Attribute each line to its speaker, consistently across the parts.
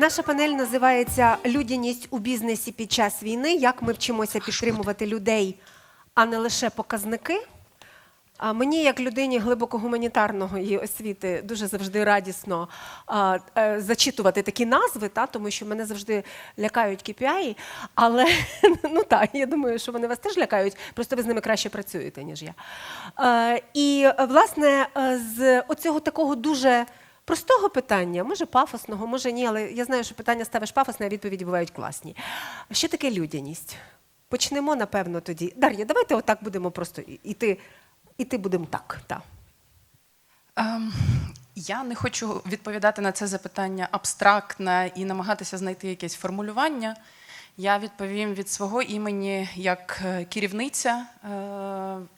Speaker 1: Наша панель називається Людяність у бізнесі під час війни. Як ми вчимося підтримувати людей, а не лише показники. А мені, як людині глибоко гуманітарного її освіти, дуже завжди радісно а, е, зачитувати такі назви, та, тому що мене завжди лякають KPI, але ну так, я думаю, що вони вас теж лякають, просто ви з ними краще працюєте, ніж я. Е, і власне е, з оцього такого дуже простого питання, може пафосного, може ні, але я знаю, що питання ставиш пафосне, а відповіді бувають класні. Що таке людяність? Почнемо, напевно, тоді. Дар'я, давайте отак будемо просто іти. Іти будемо так. так.
Speaker 2: Ем, я не хочу відповідати на це запитання абстрактно і намагатися знайти якесь формулювання. Я відповім від свого імені як е, керівниця е,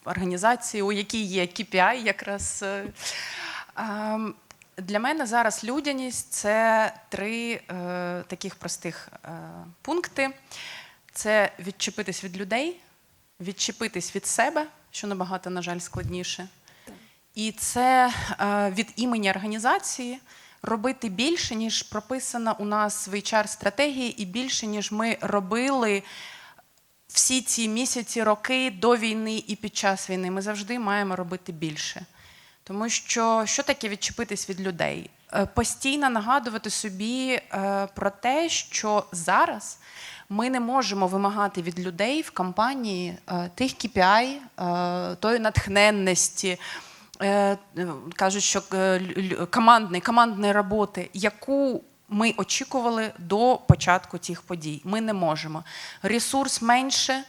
Speaker 2: організації, у якій є KPI якраз. е. Ем, для мене зараз людяність це три е, таких простих е, пункти: це відчепитись від людей, відчепитись від себе, що набагато, на жаль, складніше. І це е, від імені організації робити більше, ніж прописано у нас в HR-стратегії, і більше, ніж ми робили всі ці місяці, роки до війни і під час війни. Ми завжди маємо робити більше. Тому що що таке відчепитись від людей? Е, Постійно нагадувати собі е, про те, що зараз ми не можемо вимагати від людей в компанії е, тих KPI, тої натхненності, кажуть, що командної, командної роботи, яку ми очікували до початку цих подій. Ми не можемо. Ресурс менше.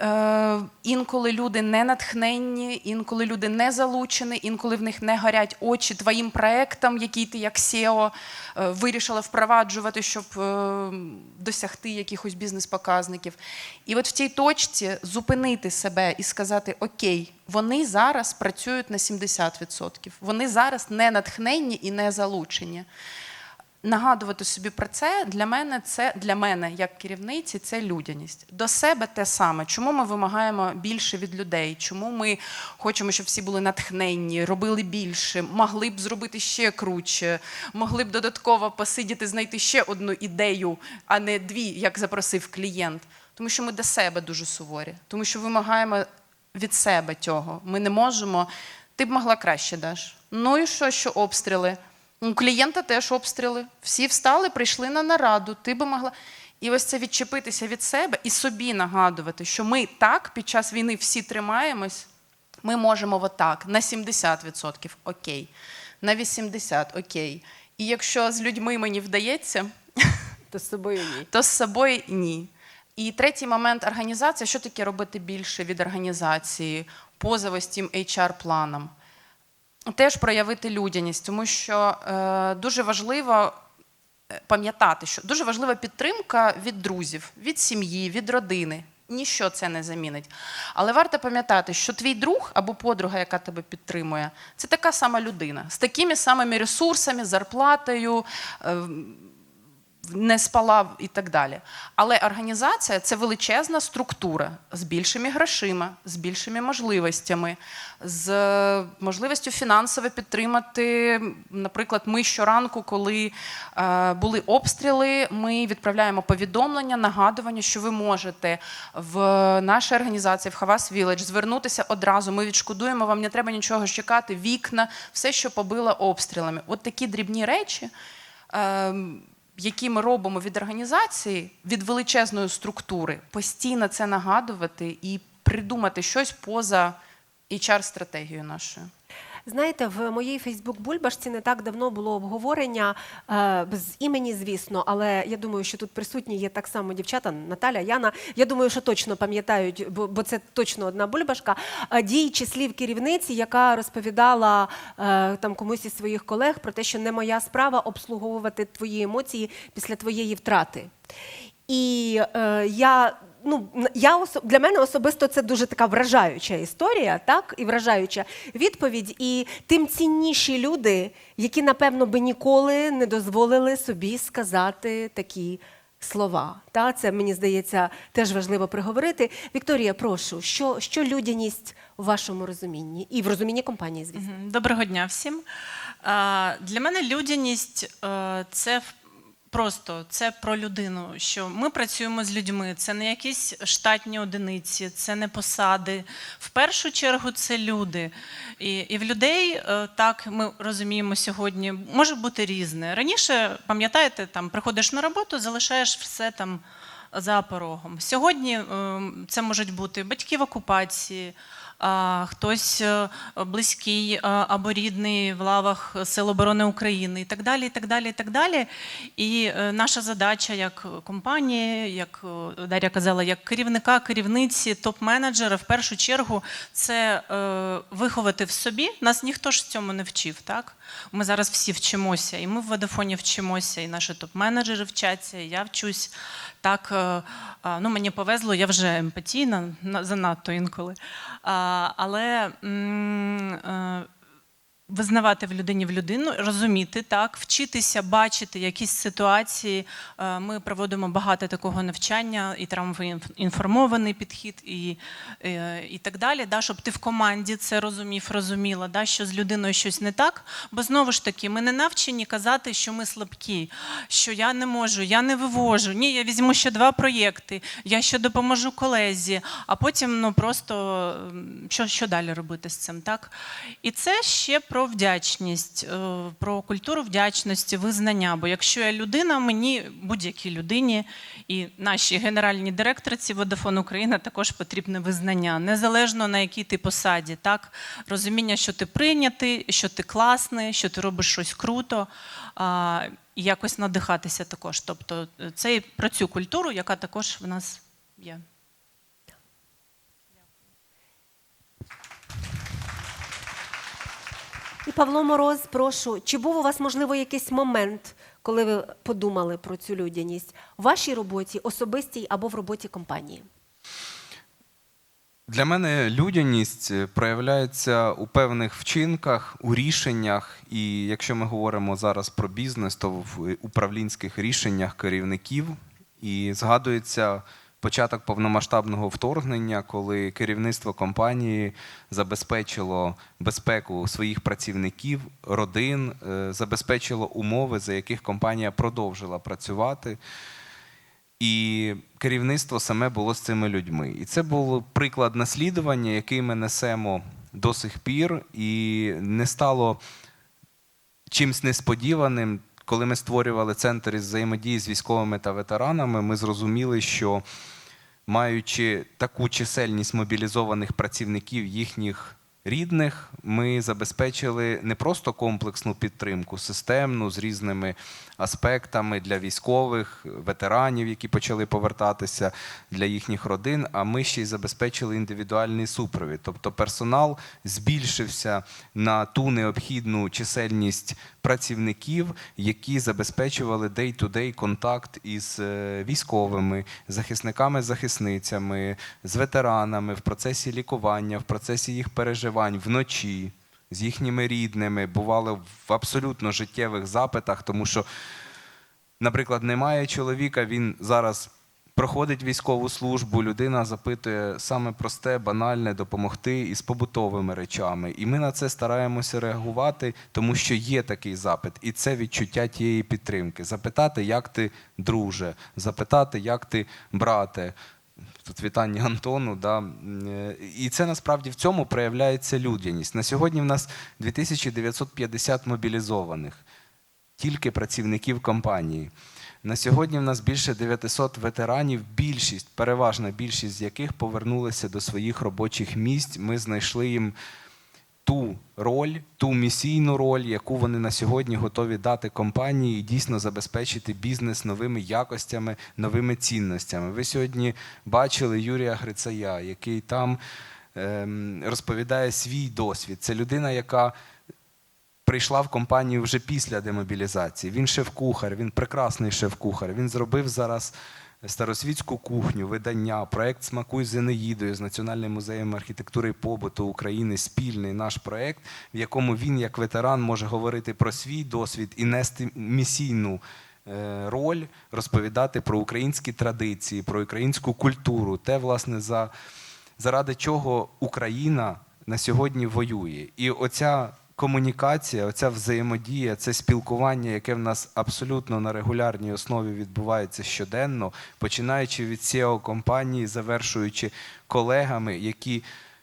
Speaker 2: Е, інколи люди не натхненні, інколи люди не залучені, інколи в них не горять очі твоїм проектам, який ти як SEO е, вирішила впроваджувати, щоб е, досягти якихось бізнес-показників. І от в цій точці зупинити себе і сказати: Окей, вони зараз працюють на 70%, вони зараз не натхненні і не залучені нагадувати собі про це для мене це для мене як керівниці це людяність. До себе те саме. Чому ми вимагаємо більше від людей? Чому ми хочемо, щоб всі були натхненні, робили більше, могли б зробити ще круче, могли б додатково посидіти, знайти ще одну ідею, а не дві, як запросив клієнт. Тому що ми до себе дуже суворі, тому що вимагаємо від себе цього. Ми не можемо. Ти б могла краще даш. Ну і що, що обстріли? У клієнта теж обстріли. Всі встали, прийшли на нараду. Ти би могла. І ось це відчепитися від себе і собі нагадувати, що ми так під час війни всі тримаємось. Ми можемо отак на 70% окей, на 80% окей. І якщо з людьми мені вдається,
Speaker 1: То з собою ні.
Speaker 2: то з собою ні. І третій момент організація. Що таке робити більше від організації поза ось цим HR-планом? Теж проявити людяність, тому що е, дуже важливо е, пам'ятати, що дуже важлива підтримка від друзів, від сім'ї, від родини. Ніщо це не замінить. Але варто пам'ятати, що твій друг або подруга, яка тебе підтримує, це така сама людина з такими самими ресурсами, зарплатою. е, не спала і так далі. Але організація це величезна структура з більшими грошима, з більшими можливостями, з е, можливістю фінансово підтримати. Наприклад, ми щоранку, коли е, були обстріли, ми відправляємо повідомлення, нагадування, що ви можете в нашій організації, в Хавас Village, звернутися одразу. Ми відшкодуємо, вам не треба нічого чекати, вікна, все, що побило обстрілами. От такі дрібні речі. Які ми робимо від організації, від величезної структури, постійно це нагадувати і придумати щось поза HR-стратегією нашою.
Speaker 1: Знаєте, в моїй Фейсбук-бульбашці не так давно було обговорення е, без імені, звісно, але я думаю, що тут присутні є так само дівчата Наталя, Яна. Я думаю, що точно пам'ятають, бо, бо це точно одна бульбашка. е, Дій чи слів керівниці, яка розповідала е, там комусь із своїх колег про те, що не моя справа обслуговувати твої емоції після твоєї втрати. І е, я ну я осо- для мене особисто це дуже така вражаюча історія, так і вражаюча відповідь. І тим цінніші люди, які напевно би ніколи не дозволили собі сказати такі слова. Та це мені здається теж важливо приговорити. Вікторія, прошу, що, що людяність у вашому розумінні і в розумінні компанії, звісно.
Speaker 3: Доброго дня всім. Для мене людяність е, це в просто це про людину. Що ми працюємо з людьми, це не якісь штатні одиниці, це не посади. В першу чергу це люди. І, і в людей е, так ми розуміємо сьогодні, може бути різне. Раніше, пам'ятаєте, там приходиш на роботу, залишаєш все там за порогом. Сьогодні е, це можуть бути батьки в окупації, хтось е, близький або рідний в лавах Сил оборони України і так далі. І так далі, і так далі. І е, наша задача як компанії, як е, Дар'я казала, як керівника, керівниці, топ-менеджера, в першу чергу, це е, виховати в собі. Нас ніхто ж цьому не вчив. Так? Ми зараз всі вчимося, і ми в Водофоні вчимося, і наші топ-менеджери вчаться, і я вчусь. Так, е, ну, мені повезло, я вже емпатійна, занадто інколи. Але е, визнавати в людині в людину, розуміти так, вчитися бачити якісь ситуації. Е, Ми проводимо багато такого навчання, і травмоінформований підхід, і, е, і так далі. Да, щоб ти в команді це розумів, розуміла, да, що з людиною щось не так. Бо знову ж таки, ми не навчені казати, що ми слабкі, що я не можу, я не вивожу. Ні, я візьму ще два проєкти, я ще допоможу колезі, а потім ну просто що, що далі робити з цим, так? І це ще про вдячність, е, про культуру вдячності, визнання. Бо якщо я людина, мені будь-якій людині і нашій генеральній директорці Vodafone Україна також потрібне визнання, незалежно на якій ти посаді, так розуміння, що ти прийнятий, що ти класний, що ти робиш щось круто. І якось надихатися також. Тобто, е, це і про цю культуру, яка також в нас є.
Speaker 1: І Павло Мороз, прошу, чи був у вас можливо якийсь момент, коли ви подумали про цю людяність в вашій роботі, особистій або в роботі компанії?
Speaker 4: Для мене людяність е, проявляється у певних вчинках, у рішеннях. І якщо ми говоримо зараз про бізнес, то в управлінських рішеннях керівників. І згадується початок повномасштабного вторгнення, коли керівництво компанії забезпечило безпеку своїх працівників, родин, е, забезпечило умови, за яких компанія продовжила працювати. І керівництво саме було з цими людьми. І це був приклад наслідування, який ми несемо до сих пір, і не стало чимсь несподіваним. Коли ми створювали центр із взаємодії з військовими та ветеранами, ми зрозуміли, що маючи таку чисельність мобілізованих працівників їхніх рідних, ми забезпечили не просто комплексну підтримку, системну з різними аспектами для військових, ветеранів, які почали повертатися для їхніх родин. А ми ще й забезпечили індивідуальний супровід. Тобто персонал збільшився на ту необхідну чисельність працівників, які забезпечували day-to-day контакт із е, військовими, захисниками-захисницями, з ветеранами в процесі лікування, в процесі їх переживань вночі. З їхніми рідними бували в абсолютно життєвих запитах, тому що, наприклад, немає чоловіка, він зараз проходить військову службу, людина запитує саме просте, банальне допомогти із побутовими речами. І ми на це стараємося реагувати, тому що є такий запит, і це відчуття тієї підтримки. Запитати, як ти друже, запитати, як ти брате. Тут вітання Антону. Да. Е, І це насправді в цьому проявляється людяність. На сьогодні в нас 2950 мобілізованих, тільки працівників компанії. На сьогодні в нас більше 900 ветеранів, більшість, переважна більшість з яких повернулися до своїх робочих місць. Ми знайшли їм ту роль, ту місійну роль, яку вони на сьогодні готові дати компанії і дійсно забезпечити бізнес новими якостями, новими цінностями. Ви сьогодні бачили Юрія Грицая, який там ем, розповідає свій досвід. Це людина, яка прийшла в компанію вже після демобілізації. Він шеф-кухар, він прекрасний шеф-кухар. Він зробив зараз старосвітську кухню, видання, проект Смакуй з Енеїдою з Національним музеєм архітектури і побуту України, спільний наш проект, в якому він, як ветеран, може говорити про свій досвід і нести місійну. е, Роль розповідати про українські традиції, про українську культуру, те, власне, за, заради чого Україна на сьогодні воює. І оця комунікація, оця взаємодія, це спілкування, яке в нас абсолютно на регулярній основі відбувається щоденно, починаючи від SEO компанії, завершуючи колегами, які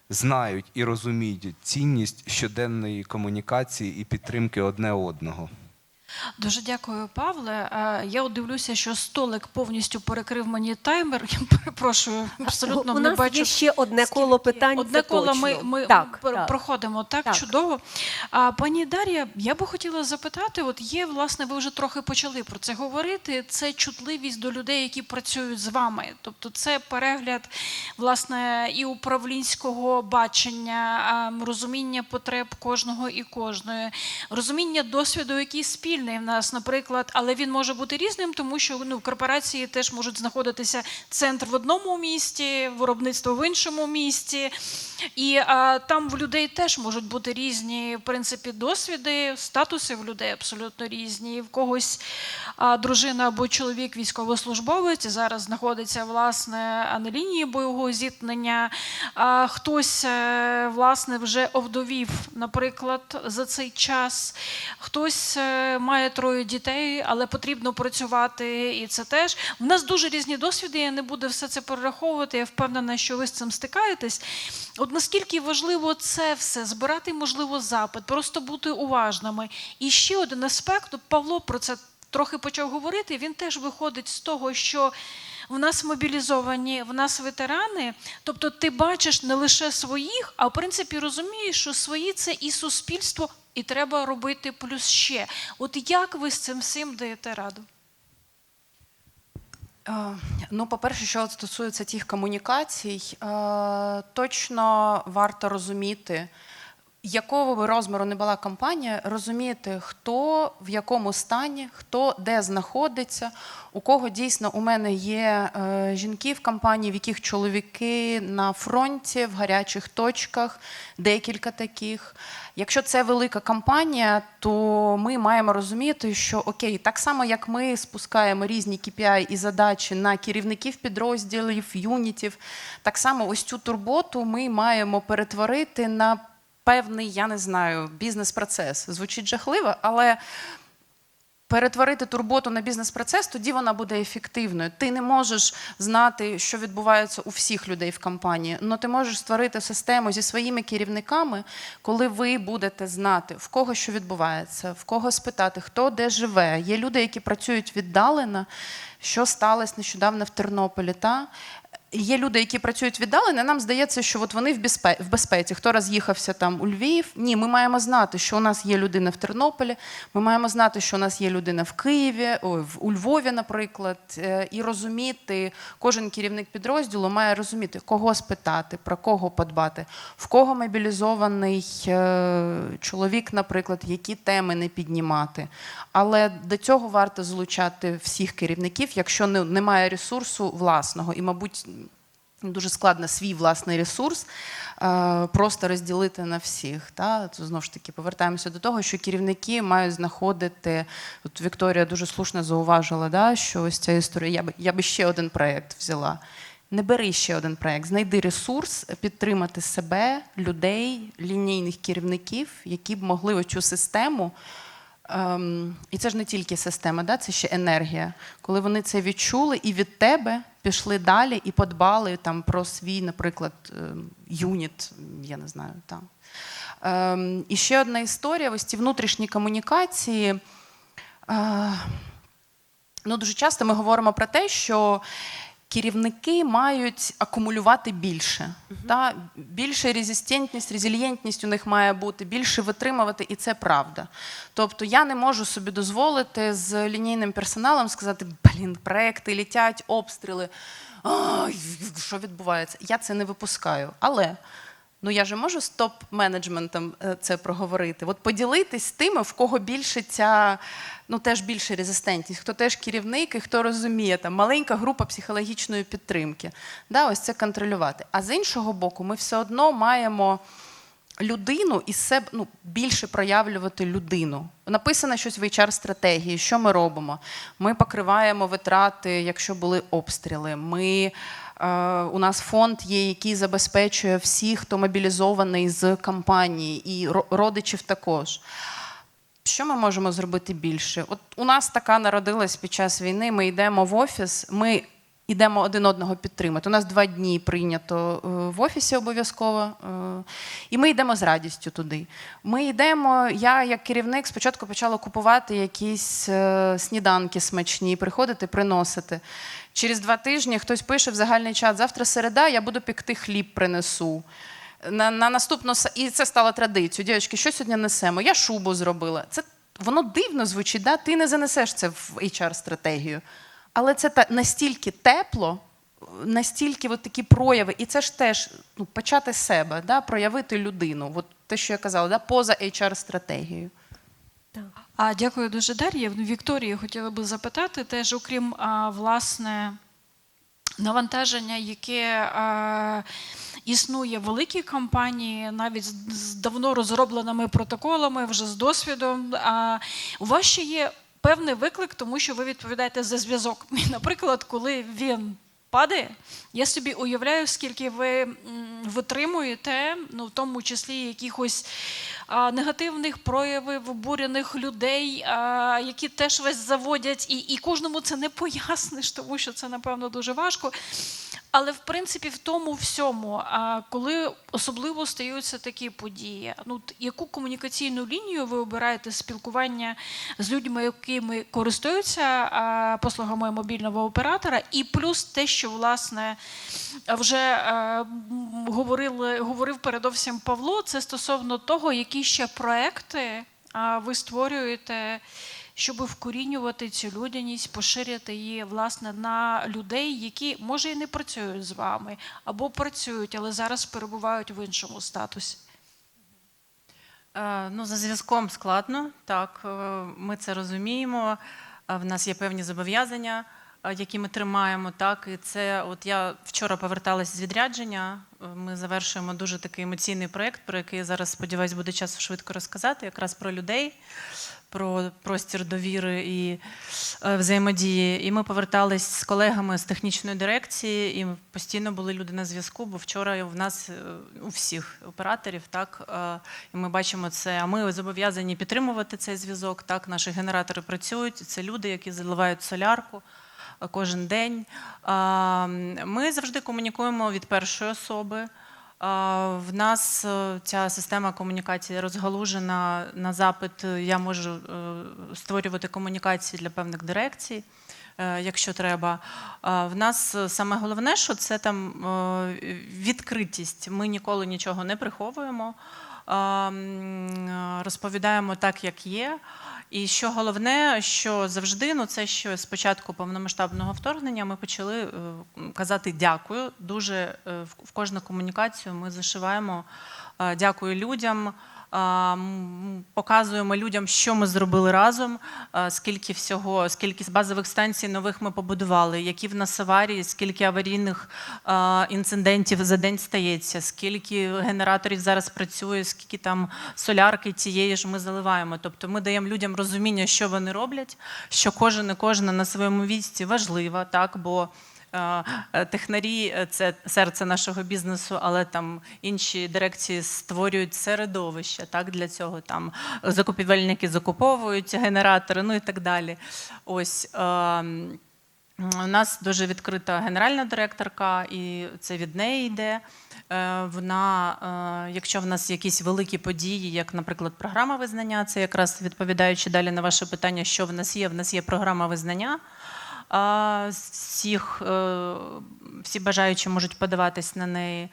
Speaker 4: знають і розуміють цінність щоденної комунікації і підтримки одне одного.
Speaker 5: Дуже дякую, Павле. Е, Я дивлюся, що столик повністю перекрив мені таймер. Я перепрошую, абсолютно
Speaker 1: У
Speaker 5: не
Speaker 1: нас
Speaker 5: бачу.
Speaker 1: є ще одне коло питань,
Speaker 5: Одне коло ми, ми
Speaker 1: Так, так.
Speaker 5: проходимо так,
Speaker 1: Так.
Speaker 5: чудово. А пані Дар'я, я би хотіла запитати: от є, власне, ви вже трохи почали про це говорити. Це чутливість до людей, які працюють з вами. Тобто, це перегляд власне і управлінського бачення, розуміння потреб кожного і кожної, розуміння досвіду, який спільний в нас, наприклад, але він може бути різним, тому що ну, корпорації теж можуть знаходитися центр в одному місті, виробництво в іншому місті. І а, там в людей теж можуть бути різні в принципі досвіди, статуси в людей абсолютно різні. В когось а, дружина або чоловік військовослужбовець і зараз знаходиться власне на лінії бойового зіткнення. А, хтось е, власне вже овдовів, наприклад, за цей час. Хтось е, має троє дітей, але потрібно працювати, і це теж. У нас дуже різні досвіди. Я не буду все це перераховувати. Я впевнена, що ви з цим стикаєтесь. От наскільки важливо це все збирати, можливо, запит, просто бути уважними. І ще один аспект, Павло про це трохи почав говорити. Він теж виходить з того, що. В нас мобілізовані, в нас ветерани. Тобто ти бачиш не лише своїх, а в принципі розумієш, що свої це і суспільство, і треба робити плюс ще. От як ви з цим всім даєте раду?
Speaker 2: Е, Ну, по-перше, що стосується тих комунікацій, е, точно варто розуміти, якого би розміру не була компанія, розуміти, хто в якому стані, хто де знаходиться, у кого дійсно у мене є е, жінки в компанії, в яких чоловіки на фронті, в гарячих точках, декілька таких. Якщо це велика компанія, то ми маємо розуміти, що окей, так само як ми спускаємо різні KPI і задачі на керівників підрозділів, юнітів, так само ось цю турботу ми маємо перетворити на певний, я не знаю, бізнес-процес. Звучить жахливо, але перетворити турботу на бізнес-процес, тоді вона буде ефективною. Ти не можеш знати, що відбувається у всіх людей в компанії, але ти можеш створити систему зі своїми керівниками, коли ви будете знати, в кого що відбувається, в кого спитати, хто де живе. Є люди, які працюють віддалено, що сталося нещодавно в Тернополі. Та? Є люди, які працюють віддалено, нам здається, що от вони в безпе- в безпеці. Хто роз'їхався там у Львів? Ні, ми маємо знати, що у нас є людина в Тернополі. Ми маємо знати, що у нас є людина в Києві, в- у Львові, наприклад, е, і розуміти, кожен керівник підрозділу має розуміти, кого спитати, про кого подбати, в кого мобілізований е, чоловік, наприклад, які теми не піднімати. Але до цього варто залучати всіх керівників, якщо не- немає ресурсу власного. І, мабуть, дуже складно свій власний ресурс е, просто розділити на всіх. Та? Знову ж таки повертаємося до того, що керівники мають знаходити. От Вікторія дуже слушно зауважила, да, що ось ця історія. Я би, я би ще один проєкт взяла. Не бери ще один проєкт, знайди ресурс підтримати себе, людей, лінійних керівників, які б могли оцю систему. Ем, і це ж не тільки система, да? це ще енергія. Коли вони це відчули і від тебе пішли далі і подбали там про свій, наприклад, ем, юніт, я не знаю. Там. Ем, і ще одна історія: ось ці внутрішні комунікації. Е, ну, дуже часто ми говоримо про те, що керівники мають акумулювати більше. Та? Більше резистентність, резильєнтність у них має бути, більше витримувати, і це правда. Тобто я не можу собі дозволити з лінійним персоналом сказати, блін, проекти літять, обстріли. Ой, що відбувається? Я це не випускаю. Але Ну я же можу з топ-менеджментом е, це проговорити. От поділитись тими, в кого більше ця, ну теж більше резистентність, хто теж керівник і хто розуміє, там маленька група психологічної підтримки. Да, ось це контролювати. А з іншого боку, ми все одно маємо людину і себе ну, більше проявлювати людину. Написано щось в HR-стратегії, що ми робимо? Ми покриваємо витрати, якщо були обстріли. Ми У нас фонд є, який забезпечує всіх, хто мобілізований з кампанії, і родичів також. Що ми можемо зробити більше? От у нас така народилась під час війни. Ми йдемо в офіс, ми йдемо один одного підтримати. У нас два дні прийнято е, в офісі обов'язково, е, і ми йдемо з радістю туди. Ми йдемо. Я, як керівник, спочатку почала купувати якісь е, сніданки смачні, приходити, приносити. Через два тижні хтось пише в загальний чат: завтра середа, я буду пекти хліб, принесу. На, на наступну і це стало традицією. Дівчатки, що сьогодні несемо? Я шубу зробила. Це воно дивно звучить, да? ти не занесеш це в HR-стратегію. Але це та, настільки тепло, настільки от такі прояви, і це ж теж ну, почати себе, да? проявити людину. От те, що я казала, да? поза HR-стратегією.
Speaker 5: А дякую дуже, Дар'я. Вікторії хотіла би запитати теж, окрім власне навантаження, яке існує в великій компанії, навіть з давно розробленими протоколами, вже з досвідом. А, у вас ще є певний виклик, тому що ви відповідаєте за зв'язок. Наприклад, коли він. Падає, я собі уявляю, скільки ви витримуєте, ну в тому числі якихось а, негативних проявів обурених людей, а, які теж вас заводять, і, і кожному це не поясниш, тому що це напевно дуже важко. Але в принципі в тому всьому, коли особливо стаються такі події, ну яку комунікаційну лінію ви обираєте спілкування з людьми, якими користуються послугами мобільного оператора, і плюс те, що власне вже е, говорили, говорив передовсім Павло, це стосовно того, які ще проекти ви створюєте, щоб вкорінювати цю людяність, поширяти її власне на людей, які може і не працюють з вами, або працюють, але зараз перебувають в іншому статусі.
Speaker 3: Е, Ну, за зв'язком складно, так, е, ми це розуміємо. Е, В нас є певні зобов'язання, які ми тримаємо. Так, і це, от я вчора поверталася з відрядження. е, Ми завершуємо дуже такий емоційний проєкт, про який я зараз сподіваюся буде часу швидко розказати, якраз про людей, про простір довіри і е, взаємодії. І ми повертались з колегами з технічної дирекції, і постійно були люди на зв'язку, бо вчора в нас е, у всіх операторів, так е, і ми бачимо це. А ми зобов'язані підтримувати цей зв'язок. Так, наші генератори працюють. Це люди, які заливають солярку. Кожен день ми завжди комунікуємо від першої особи. В нас е, ця система комунікації розгалужена на запит. Я можу е, створювати комунікації для певних дирекцій, е, якщо треба. В нас саме головне, що це там відкритість. Ми ніколи нічого не приховуємо, розповідаємо так, як є. І що головне, що завжди, ну це що з початку повномасштабного вторгнення ми почали е, казати дякую. Дуже е, в- кожну комунікацію ми зашиваємо е, дякую людям. Показуємо людям, що ми зробили разом, скільки всього, скільки з базових станцій нових ми побудували, які в нас аварії, скільки аварійних інцидентів за день стається, скільки генераторів зараз працює, скільки там солярки тієї ж ми заливаємо. Тобто ми даємо людям розуміння, що вони роблять, що кожен і кожна на своєму місці важлива, так бо. Е, е, Технарі е, це серце нашого бізнесу, але там інші дирекції створюють середовище так для цього. Там закупівельники закуповують генератори, ну і так далі. Ось. ем, у нас дуже відкрита генеральна директорка, і це від неї йде. Е, Вона, е, якщо в нас якісь великі події, як, наприклад, програма визнання, це якраз відповідаючи далі на ваше питання, що в нас є. В нас є програма визнання. Всіх, е, всі бажаючі можуть подаватись на неї.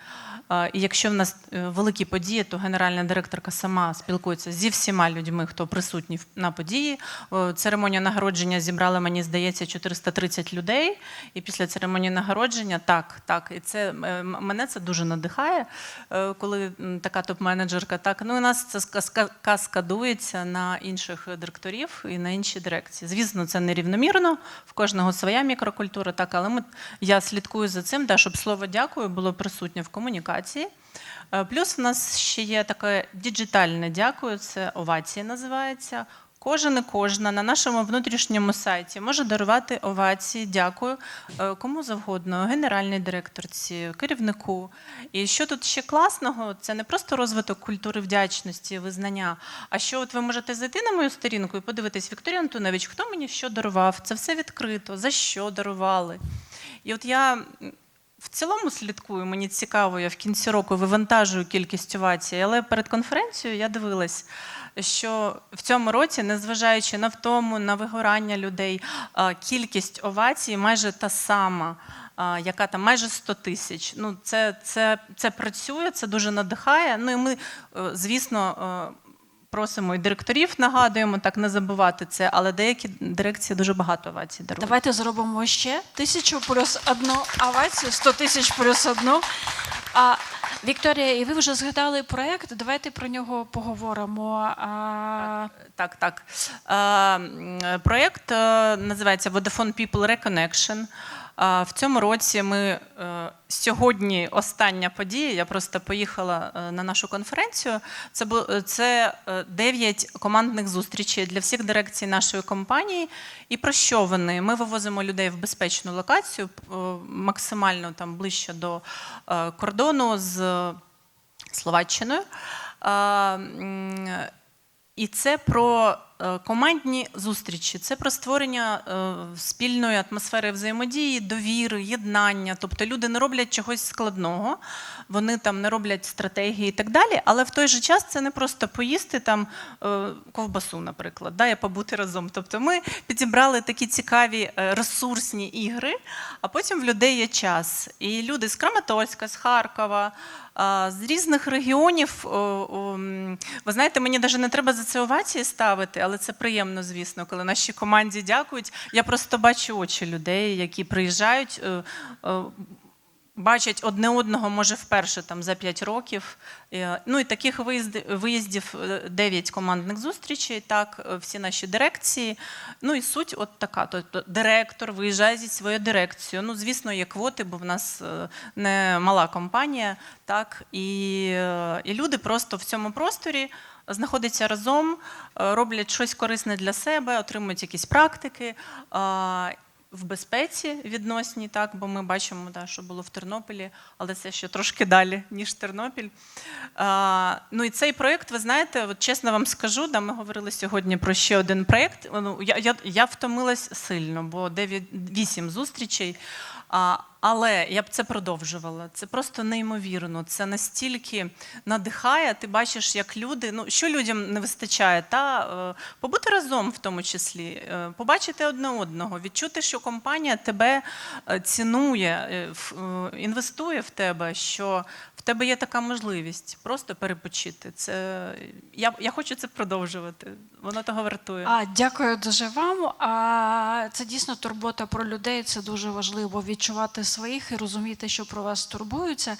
Speaker 3: І якщо в нас е, великі події, то генеральна директорка сама спілкується зі всіма людьми, хто присутній на події. О, Церемонія нагородження зібрала, мені здається, 430 людей. І після церемонії нагородження так, так. І це е, мене це дуже надихає, е, коли така топ-менеджерка. Так, ну і нас це ска- ска- каскадується на інших директорів і на інші дирекції. Звісно, це нерівномірно, в кожного своя мікрокультура, так, але ми, я слідкую за цим, да, щоб слово дякую було присутнє в комунікації. Е, Плюс в нас ще є таке діджитальне дякую, це овації називається. Кожен і кожна на нашому внутрішньому сайті може дарувати овації, дякую е, кому завгодно, генеральній директорці, керівнику. І що тут ще класного, це не просто розвиток культури вдячності, визнання, а що от ви можете зайти на мою сторінку і подивитись, Вікторія Антонович, хто мені що дарував? Це все відкрито, за що дарували. І от я в цілому слідкую, мені цікаво, я в кінці року вивантажую кількість овацій, але перед конференцією я дивилась, що в цьому році, незважаючи на втому, на вигорання людей, кількість овацій майже та сама. Яка там майже 100 тисяч. Ну, це, це, це працює, це дуже надихає. Ну і ми, е, звісно, е, просимо і директорів, нагадуємо так не забувати це, але деякі дирекції дуже багато овацій дарують.
Speaker 5: Давайте зробимо ще тисячу плюс одну овацію, 100 тисяч плюс одну. А, Вікторія, і ви вже згадали проєкт, давайте про нього поговоримо. А,
Speaker 3: Так, так. М, Проєкт е, називається Vodafone People Reconnection. В цьому році ми е, сьогодні остання подія. Я просто поїхала е, на нашу конференцію. Це е, це 9 командних зустрічей для всіх дирекцій нашої компанії. І про що вони? Ми вивозимо людей в безпечну локацію, максимально там ближче до кордону з Словаччиною. І це про командні зустрічі, це про створення е, спільної атмосфери взаємодії, довіри, єднання. Тобто люди не роблять чогось складного, вони там не роблять стратегії і так далі. Але в той же час це не просто поїсти там е, ковбасу, наприклад, да, і побути разом. Тобто ми підібрали такі цікаві е, ресурсні ігри, а потім в людей є час. І люди з Краматорська, з Харкова. З різних регіонів, ви знаєте, мені навіть не треба за це овації ставити, але це приємно, звісно, коли нашій команді дякують. Я просто бачу очі людей, які приїжджають, е, е, бачать одне одного, може, вперше там за 5 років. Е, Ну і таких виїздів 9 командних зустрічей, так, всі наші дирекції. Ну і суть от така. Тобто директор виїжджає зі своєю дирекцією. Ну, звісно, є квоти, бо в нас не мала компанія, так, і, і люди просто в цьому просторі знаходяться разом, е, роблять щось корисне для себе, отримують якісь практики. В безпеці відносній, так, бо ми бачимо, да, що було в Тернополі, але це ще трошки далі, ніж Тернопіль. А, ну і цей проєкт, ви знаєте, от чесно вам скажу, да, ми говорили сьогодні про ще один проєкт. Ну, я, я, я втомилась сильно, бо 9, 8 зустрічей. Але я б це продовжувала. Це просто неймовірно. Це настільки надихає. Ти бачиш, як люди. Ну що людям не вистачає, та е, побути разом в тому числі, е, побачити одне одного, відчути, що компанія тебе е, цінує, в- інвестує в тебе, що в тебе є така можливість просто перепочити. Це я, я хочу це продовжувати. Воно того вартує.
Speaker 5: а, дякую дуже вам. А, це дійсно турбота про людей. Це дуже важливо відчувати своїх і розуміти, що про вас турбуються.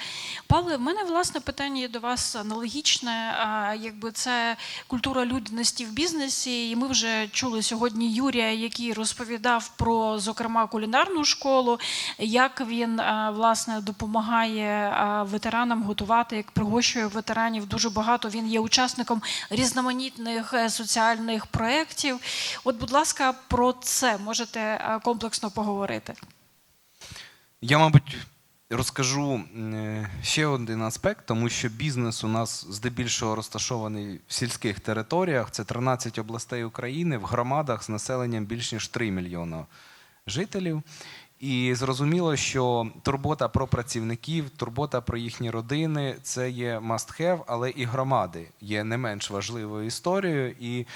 Speaker 5: Павле, в мене власне питання є до вас аналогічне. А, якби це культура людяності в бізнесі, і ми вже чули сьогодні Юрія, який розповідав про, зокрема, кулінарну школу, як він а, власне допомагає ветеранам готувати, як пригощує ветеранів. Дуже багато він є учасником різноманітних е, соціальних проєктів. От, будь ласка, про це можете е, комплексно поговорити.
Speaker 4: Я, мабуть, розкажу е, ще один аспект, тому що бізнес у нас здебільшого розташований в сільських територіях. Це 13 областей України в громадах з населенням більш ніж 3 мільйона жителів. І зрозуміло, що турбота про працівників, турбота про їхні родини це є must have, але і громади є не менш важливою історією. І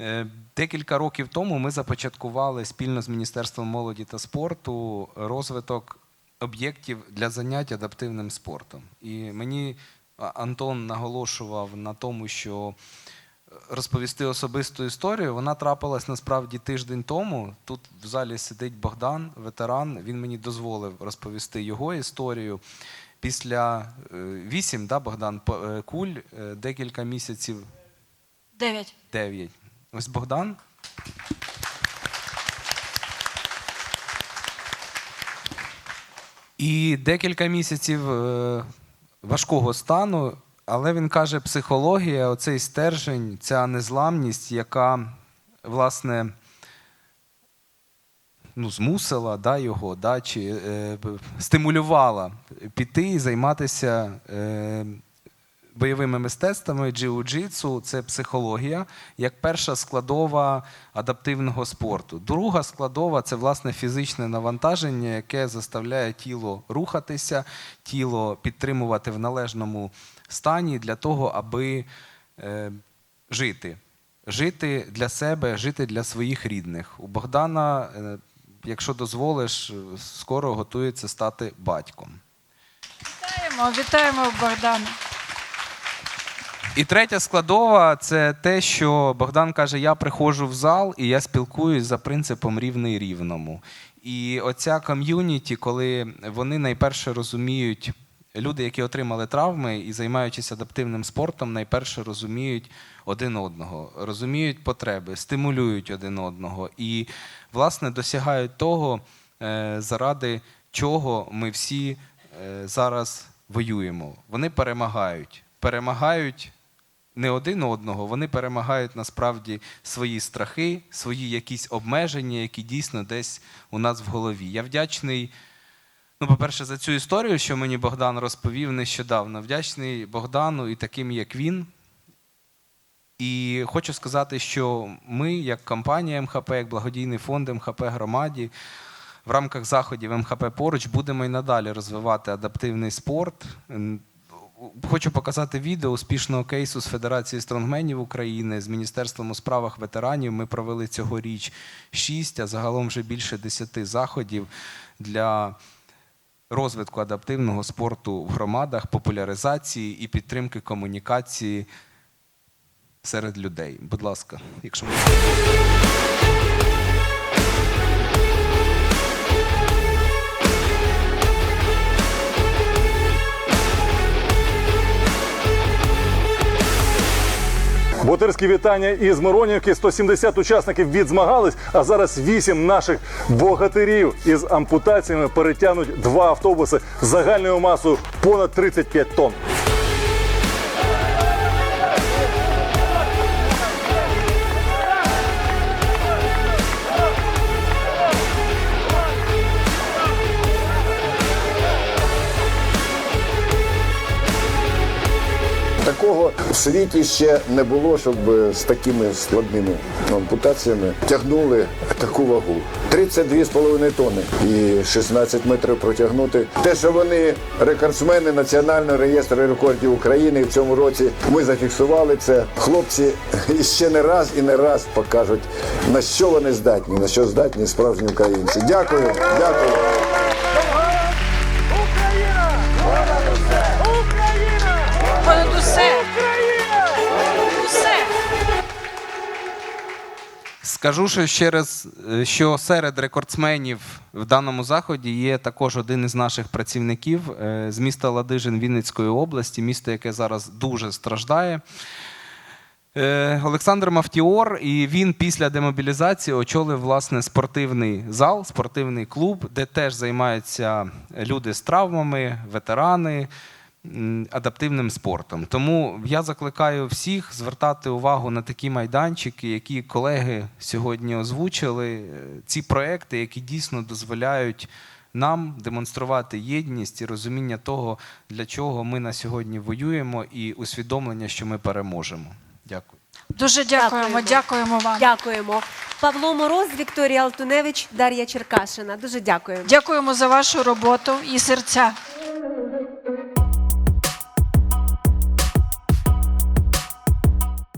Speaker 4: Е, Декілька років тому ми започаткували спільно з Міністерством молоді та спорту розвиток об'єктів для занять адаптивним спортом. І мені Антон наголошував на тому, що розповісти особисту історію. Вона трапилась насправді тиждень тому. Тут в залі сидить Богдан, ветеран. Він мені дозволив розповісти його історію. Після е, вісім, да, Богдан, е, куль, е, декілька місяців
Speaker 5: Дев'ять.
Speaker 4: 9. Ось Богдан. І декілька місяців важкого стану, але він каже, психологія, оцей стержень, ця незламність, яка власне, ну, змусила да, його, да, чи е, стимулювала піти і займатися е, бойовими мистецтвами, джиу-джитсу це психологія, як перша складова адаптивного спорту. Друга складова це власне фізичне навантаження, яке заставляє тіло рухатися, тіло підтримувати в належному стані для того, аби е, жити. Жити для себе, жити для своїх рідних. У Богдана, е, якщо дозволиш, скоро готується стати батьком.
Speaker 5: Вітаємо, вітаємо Богдана.
Speaker 4: І третя складова це те, що Богдан каже: я приходжу в зал і я спілкуюсь за принципом рівний рівному. І оця ком'юніті, коли вони найперше розуміють, люди, які отримали травми і займаючись адаптивним спортом, найперше розуміють один одного, розуміють потреби, стимулюють один одного і, власне, досягають того, е, заради чого ми всі е, зараз воюємо. Вони перемагають. Перемагають не один одного, вони перемагають насправді свої страхи, свої якісь обмеження, які дійсно десь у нас в голові. Я вдячний, ну, по-перше, за цю історію, що мені Богдан розповів нещодавно. Вдячний Богдану і таким, як він. І хочу сказати, що ми, як компанія МХП, як благодійний фонд МХП громаді, в рамках заходів МХП поруч будемо і надалі розвивати адаптивний спорт. Хочу показати відео успішного кейсу з Федерації стронгменів України з Міністерством у справах ветеранів. Ми провели цьогоріч шість, а загалом вже більше десяти заходів для розвитку адаптивного спорту в громадах, популяризації і підтримки комунікації серед людей. Будь ласка, якщо можна.
Speaker 6: Ботирські вітання із Миронівки. 170 учасників відзмагались, а зараз 8 наших богатирів із ампутаціями перетягнуть два автобуси загальною масою понад 35 тонн.
Speaker 7: Такого в світі ще не було, щоб з такими складними ампутаціями тягнули таку вагу. 32,5 тонни і 16 метрів протягнути. Те, що вони рекордсмени Національного реєстру рекордів України в цьому році, ми зафіксували це. Хлопці ще не раз і не раз покажуть, на що вони здатні, на що здатні справжні українці. Дякую, дякую.
Speaker 4: Скажу що ще раз, е, що серед рекордсменів в даному заході є також один із наших працівників е, з міста Ладижин Вінницької області, місто, яке зараз дуже страждає. Е, Олександр Мафтіор, і він після демобілізації очолив власне спортивний зал, спортивний клуб, де теж займаються люди з травмами, ветерани, адаптивним спортом. Тому я закликаю всіх звертати увагу на такі майданчики, які колеги сьогодні озвучили. Е, Ці проекти, які дійсно дозволяють нам демонструвати єдність і розуміння того, для чого ми на сьогодні воюємо, і усвідомлення, що ми переможемо. Дякую.
Speaker 5: Дуже дякуємо,
Speaker 1: Дякуємо.
Speaker 5: дякуємо вам.
Speaker 1: Дякуємо. Павло Мороз, Вікторія Алтуневич, Дар'я Черкашина. Дуже дякуємо.
Speaker 5: Дякуємо за вашу роботу і серця.